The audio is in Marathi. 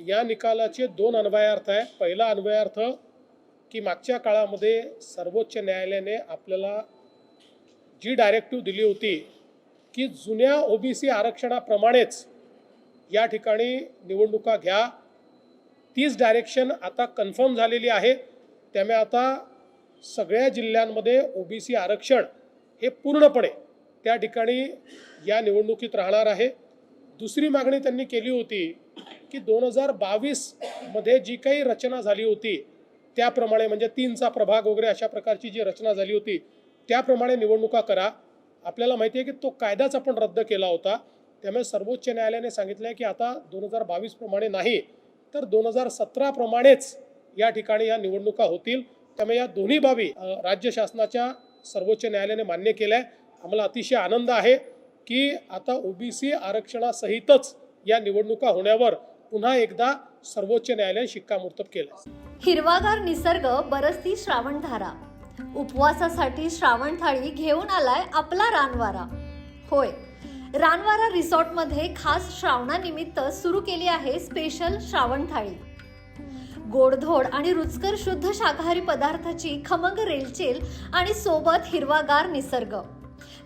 या निकालाचे दोन अन्वयार्थ आहे. पहिला अन्वयार्थ की मागच्या काळामध्ये सर्वोच्च न्यायालयाने आपल्याला जी डायरेक्टिव्ह दिली होती की जुन्या ओबीसी आरक्षणाप्रमाणेच या ठिकाणी निवडणुका घ्या. तीच डायरेक्शन आता कन्फर्म झालेली आहे. त्यामुळे आता सगळ्या जिल्ह्यांमध्ये ओबीसी आरक्षण हे पूर्णपणे त्या ठिकाणी या निवडणुकीत राहणार आहे. दुसरी मागणी त्यांनी केली होती की दोन हजार बावीसमध्ये जी काही रचना झाली होती त्याप्रमाणे म्हणजे तीनचा प्रभाग वगैरे अशा प्रकारची जी रचना झाली होती त्याप्रमाणे निवडणुका करा. आपल्याला माहिती आहे की तो कायदाच आपण रद्द केला होता. त्यामुळे सर्वोच्च न्यायालयाने सांगितलं आहे की आता दोन हजार बावीसप्रमाणे नाही तर दोन हजार सतराप्रमाणेच या ठिकाणी या निवडणुका होतील. त्यामुळे या दोन्ही बाबी राज्य शासनाच्या सर्वोच्च न्यायालयाने मान्य केल्या. आहे आम्हाला अतिशय आनंद आहे की आता ओबीसी आरक्षणासहितच या निवडणुका होण्यावर पुन्हा एकदा सर्वोच्च न्यायालयाने शिक्कामोर्तब केलं. हिरवागार निसर्ग बरसती श्रावणधारा. उपवासासाठी श्रावण थाळी घेऊन आलाय आपला रानवारा. होय रानवारा रिसॉर्टमध्ये खास श्रावणानिमित्त सुरू केली आहे स्पेशल श्रावण थाळी गोडधोड आणि रुचकर शुद्ध शाकाहारी पदार्थाची खमंग रेलचेल आणि सोबत हिरवागार निसर्ग.